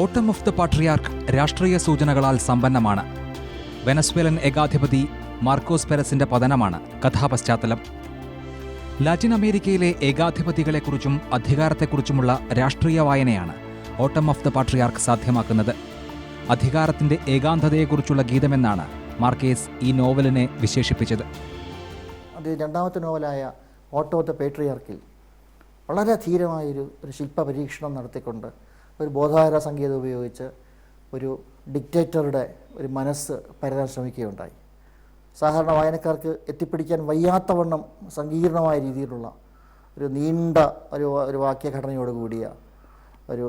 ഓട്ടം of the patriarch രാഷ്ട്രീയ സൂചനകളാൽ സമ്പന്നമാണ്. വെനസ്വേലൻ ഏകാധിപതി മാർക്കോസ് പെരസിന്റെ പതനമാണ് കഥാപശ്ചാത്തലം. ലാറ്റിൻ അമേരിക്കയിലെ ഏകാധിപതികളെക്കുറിച്ചും അധികാരത്തെക്കുറിച്ചുമുള്ള രാഷ്ട്രീയ വായനയാണ് ഓട്ടം ഓഫ് ദ പാട്രിയാർക്ക് സാധ്യമാക്കുന്നത്. അധികാരത്തിന്റെ ഏകാന്തതയെക്കുറിച്ചുള്ള ഗീതമെന്നാണ് മാർക്കേസ് ഈ നോവലിനെ വിശേഷിപ്പിച്ചത്. അത് രണ്ടാമത്തെ നോവലായ ഓട്ടോ ഓഫ് ദ പേട്രിയാർക്കിൽ വളരെ ധീരമായൊരു ഒരു ശില്പ പരീക്ഷണം നടത്തിക്കൊണ്ട് ഒരു ബോധാര സംഗീതം ഉപയോഗിച്ച് ഒരു ഡിക്റ്റേറ്ററുടെ ഒരു മനസ്സ് പരതാൻ ശ്രമിക്കുകയുണ്ടായി. സാധാരണ വായനക്കാർക്ക് എത്തിപ്പിടിക്കാൻ വയ്യാത്തവണ്ണം സങ്കീർണമായ രീതിയിലുള്ള ഒരു നീണ്ട ഒരു ഒരു വാക്യഘടനയോട് കൂടിയ ഒരു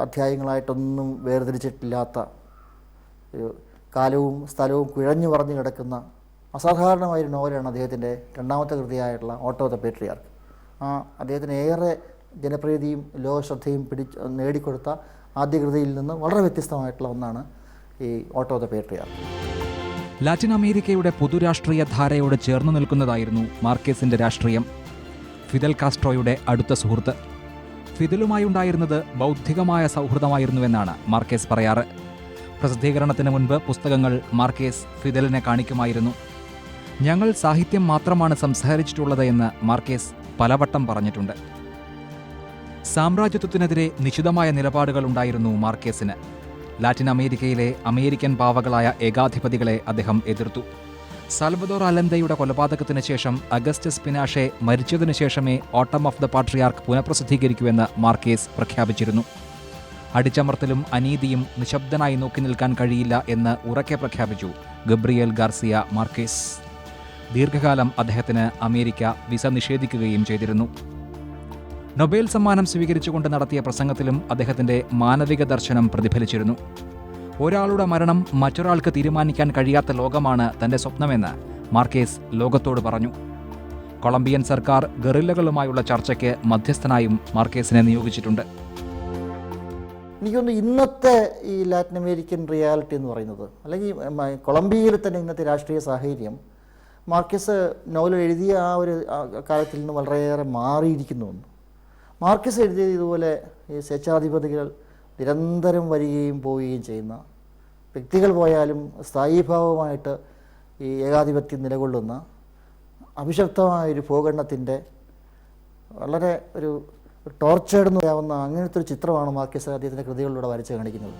അധ്യായങ്ങളായിട്ടൊന്നും വേർതിരിച്ചിട്ടില്ലാത്ത ഒരു കാലവും സ്ഥലവും കുഴഞ്ഞു പറഞ്ഞു കിടക്കുന്ന അസാധാരണമായൊരു നോവലാണ് അദ്ദേഹത്തിന്റെ രണ്ടാമത്തെ കൃതിയായിട്ടുള്ള ഓട്ടോ ദ പേട്രിയാർക്ക്. ആ അദ്ദേഹത്തിന് ഏറെ ജനപ്രീതിയും ലോകശ്രദ്ധയും പിടിച്ച് നേടിക്കൊടുത്ത ആദ്യ കൃതിയിൽ നിന്ന് വളരെ വ്യത്യസ്തമായിട്ടുള്ള ഒന്നാണ് ഈ ഓട്ടോ ദ പേട്രിയാർക്ക്. ലാറ്റിൻ അമേരിക്കയുടെ പൊതുരാഷ്ട്രീയ ധാരയോട് ചേർന്നു നിൽക്കുന്നതായിരുന്നു മാർക്കേസിന്റെ രാഷ്ട്രീയം. ഫിദൽ കാസ്ട്രോയുടെ അടുത്ത സുഹൃത്ത്. ഫിദലുമായി ഉണ്ടായിരുന്നത് ബൗദ്ധികമായ സൗഹൃദമായിരുന്നുവെന്നാണ് മാർക്കേസ് പറയാറ്. പ്രസിദ്ധീകരണത്തിന് മുൻപ് പുസ്തകങ്ങൾ മാർക്കേസ് ഫിദലിനെ കാണിക്കുമായിരുന്നു. ഞങ്ങൾ സാഹിത്യം മാത്രമാണ് സംസാരിച്ചിട്ടുള്ളത് എന്ന് മാർക്കേസ് പലവട്ടം പറഞ്ഞിട്ടുണ്ട്. സാമ്രാജ്യത്വത്തിനെതിരെ നിശിതമായ നിലപാടുകൾ ഉണ്ടായിരുന്നു മാർക്കേസിന്. ലാറ്റിൻ അമേരിക്കയിലെ അമേരിക്കൻ പാവകളായ ഏകാധിപതികളെ അദ്ദേഹം എതിർത്തു. സാൽവദോർ അലന്തയുടെ കൊലപാതകത്തിന് ശേഷം അഗസ്റ്റസ് പിനാഷെ മരിച്ചതിനു ശേഷമേ ഓട്ടം ഓഫ് ദ പാട്രിയാർക്ക് പുനഃപ്രസിദ്ധീകരിക്കുമെന്ന് മാർക്കേസ് പ്രഖ്യാപിച്ചിരുന്നു. അടിച്ചമർത്തലും അനീതിയും നിശബ്ദനായി നോക്കി നിൽക്കാൻ കഴിയില്ല എന്ന് ഉറക്കെ പ്രഖ്യാപിച്ചു ഗബ്രിയേൽ ഗാർസിയ മാർക്കേസ്. ദീർഘകാലം അദ്ദേഹത്തിന് അമേരിക്ക വിസ നിഷേധിക്കുകയും ചെയ്തിരുന്നു. നൊബേൽ സമ്മാനം സ്വീകരിച്ചുകൊണ്ട് നടത്തിയ പ്രസംഗത്തിലും അദ്ദേഹത്തിന്റെ മാനവിക ദർശനം പ്രതിഫലിച്ചിരുന്നു. ഒരാളുടെ മരണം മറ്റൊരാൾക്ക് തീരുമാനിക്കാൻ കഴിയാത്ത ലോകമാണ് തന്റെ സ്വപ്നമെന്ന് മാർക്കേസ് ലോകത്തോട് പറഞ്ഞു. കൊളംബിയൻ സർക്കാർ ഗറില്ലകളുമായുള്ള ചർച്ചയ്ക്ക് മധ്യസ്ഥനായും മാർക്കേസിനെ നിയോഗിച്ചിട്ടുണ്ട്. എനിക്കൊന്ന് ഇന്നത്തെ ഈ ലാറ്റിൻ അമേരിക്കൻ റിയാലിറ്റി എന്ന് പറയുന്നത് അല്ലെങ്കിൽ കൊളംബിയയിൽ തന്നെ ഇന്നത്തെ രാഷ്ട്രീയ സാഹചര്യം മാർക്കസ് നോവൽ എഴുതിയ ആ ഒരു കാലത്തിൽ നിന്ന് വളരെയേറെ മാറിയിരിക്കുന്നു മാർക്കസ് എഴുതിയത് ഇതുപോലെ ഈ സ്വേച്ഛാധിപതികൾ നിരന്തരം വരികയും പോവുകയും ചെയ്യുന്ന വ്യക്തികൾ പോയാലും സ്ഥായീഭാവമായിട്ട് ഈ ഏകാധിപത്യം നിലകൊള്ളുന്ന അഭിശപ്തമായൊരു ഭൂഖണ്ഡത്തിന്റെ വളരെ ഒരു ടോർച്ചേർഡ് എന്ന് പറയാവുന്ന അങ്ങനത്തെ ഒരു ചിത്രമാണ് മാർക്കസ് അദ്ദേഹത്തിന്റെ കൃതികളിലൂടെ വരച്ച് കാണിക്കുന്നത്.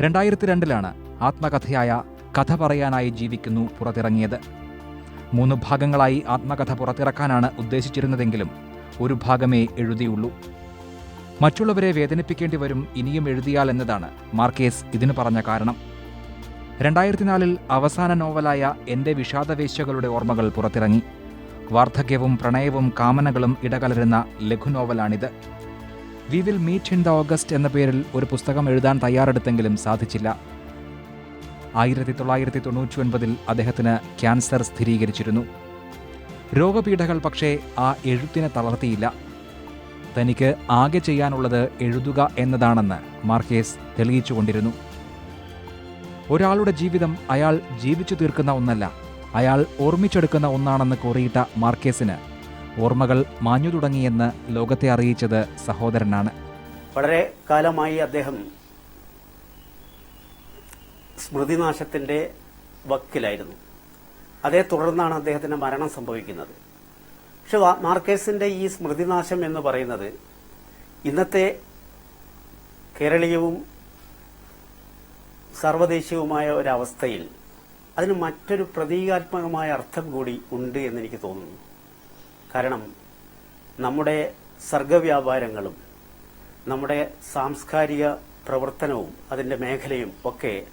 രണ്ടായിരത്തി രണ്ടിലാണ് ആത്മകഥയായ കഥ പറയാനായി ജീവിക്കുന്നു പുറത്തിറങ്ങിയത്. മൂന്ന് ഭാഗങ്ങളായി ആത്മകഥ പുറത്തിറക്കാനാണ് ഉദ്ദേശിച്ചിരുന്നതെങ്കിലും ഒരു ഭാഗമേ എഴുതിയുള്ളൂ. മറ്റുള്ളവരെ വേദനിപ്പിക്കേണ്ടി വരും ഇനിയും എഴുതിയാൽ എന്നതാണ് മാർക്കേസ് ഇതിനു പറഞ്ഞ കാരണം. രണ്ടായിരത്തി നാലിൽ അവസാന നോവലായ എന്റെ വിഷാദവേശ്യകളുടെ ഓർമ്മകൾ പുറത്തിറങ്ങി. വാർദ്ധക്യവും പ്രണയവും കാമനകളും ഇടകലരുന്ന ലഘുനോവലാണിത്. We will meet in the August എന്ന പേരിൽ ഒരു പുസ്തകം എഴുതാൻ തയ്യാറെടുത്തെങ്കിലും സാധിച്ചില്ല. ആയിരത്തി തൊള്ളായിരത്തി തൊണ്ണൂറ്റി ഒൻപതിൽ അദ്ദേഹത്തിന് ക്യാൻസർ സ്ഥിരീകരിച്ചിരുന്നു. രോഗപീഠകൾ പക്ഷേ ആ എഴുത്തിനെ തളർത്തിയില്ല. തനിക്ക് ആകെ ചെയ്യാനുള്ളത് എഴുതുക എന്നതാണെന്ന് മാർക്കേസ് തെളിയിച്ചുകൊണ്ടിരുന്നു. ഒരാളുടെ ജീവിതം അയാൾ ജീവിച്ചു തീർക്കുന്ന ഒന്നല്ല അയാൾ ഓർമ്മിച്ചെടുക്കുന്ന ഒന്നാണെന്ന് കോറിയിട്ട മാർക്കേസിന് ഓർമ്മകൾ മാഞ്ഞു തുടങ്ങിയെന്ന് ലോകത്തെ അറിയിച്ചത് സഹോദരനാണ്. വളരെ കാലമായി അദ്ദേഹം സ്മൃതിനാശത്തിന്റെ വക്കിലായിരുന്നു. അതേ തുടർന്നാണ് അദ്ദേഹത്തിന് മരണം സംഭവിക്കുന്നത്. പക്ഷെ മാർക്കേസിന്റെ ഈ സ്മൃതിനാശം എന്ന് പറയുന്നത് ഇന്നത്തെ കേരളീയവും സർവദേശീയവുമായ ഒരവസ്ഥയിൽ അതിന് മറ്റൊരു പ്രതീകാത്മകമായ അർത്ഥം കൂടി ഉണ്ട് എന്നെനിക്ക് തോന്നുന്നു. കാരണം നമ്മുടെ സർഗവ്യാപാരങ്ങളും നമ്മുടെ സാംസ്കാരിക പ്രവർത്തനവും അതിന്റെ മേഖലയും ഒക്കെ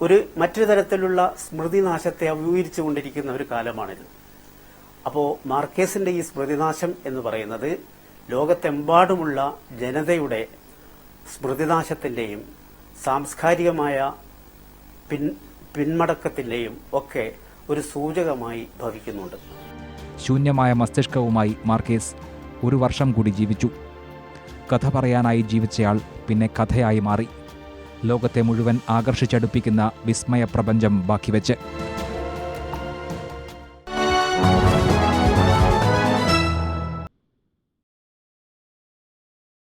ഒരു മറ്റൊരു തരത്തിലുള്ള സ്മൃതിനാശത്തെ അഭിമുഖീകരിച്ചുകൊണ്ടിരിക്കുന്ന ഒരു കാലമാണിത്. അപ്പോൾ മാർക്കേസിന്റെ ഈ സ്മൃതിനാശം എന്ന് പറയുന്നത് ലോകത്തെമ്പാടുമുള്ള ജനതയുടെ സ്മൃതിനാശത്തിന്റെയും സാംസ്കാരികമായ പിൻ പിന്മടക്കത്തിന്റെയും ഒക്കെ ഒരു സൂചകമായി ഭവിക്കുന്നുണ്ട്. ശൂന്യമായ മസ്തിഷ്കവുമായി മാർക്കേസ് ഒരു വർഷം കൂടി ജീവിച്ചു. കഥ പറയാനായി ജീവിച്ചയാൾ പിന്നെ കഥയായി മാറി. ലോകത്തെ മുഴുവൻ ആകർഷിച്ചടുപ്പിക്കുന്ന വിസ്മയ പ്രപഞ്ചം ബാക്കി വെച്ച്